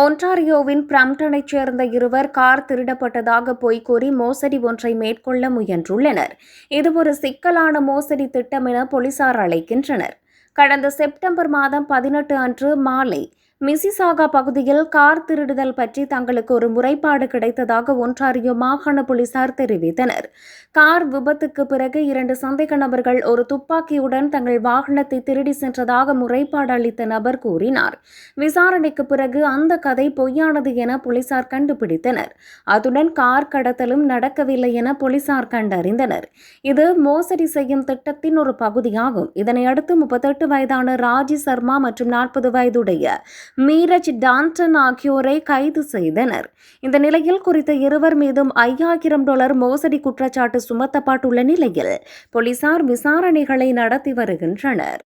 ஒன்டாரியோவின் பிரம்டனைச் சேர்ந்த இருவர் கார் திருடப்பட்டதாக பொய் கூறி மோசடி ஒன்றை மேற்கொள்ள முயன்றுள்ளனர். இது ஒரு சிக்கலான மோசடி திட்டம் என போலீசார் அழைக்கின்றனர். கடந்த செப்டம்பர் மாதம் பதினெட்டு அன்று மாலை மிசிசாகா பகுதியில் கார் திருடுதல் பற்றி தங்களுக்கு ஒரு முறைப்பாடு கிடைத்ததாக ஒன்றாரியோ மாகாண போலீசார் தெரிவித்தனர். கார் விபத்துக்கு பிறகு இரண்டு சந்தேக நபர்கள் ஒரு துப்பாக்கியுடன் தங்கள் வாகனத்தை திருடி சென்றதாக முறைப்பாடு அளித்த நபர் கூறினார். விசாரணைக்கு பிறகு அந்த கதை பொய்யானது என போலீசார் கண்டுபிடித்தனர். அதுடன் கார் கடத்தலும் நடக்கவில்லை என போலீசார் கண்டறிந்தனர். இது மோசடி செய்யும் திட்டத்தின் ஒரு பகுதியாகும். இதனை அடுத்து முப்பத்தெட்டு வயதான ராஜி சர்மா மற்றும் நாற்பது வயதுடைய மீரஜ் டான்டன் ஆகியோரை கைது செய்தனர். இந்த நிலையில் குறித்த இருவர் மீதும் ஐயாயிரம் டாலர் மோசடி குற்றச்சாட்டு சுமத்தப்பட்டுள்ள நிலையில் போலீசார் விசாரணைகளை நடத்தி வருகின்றனர்.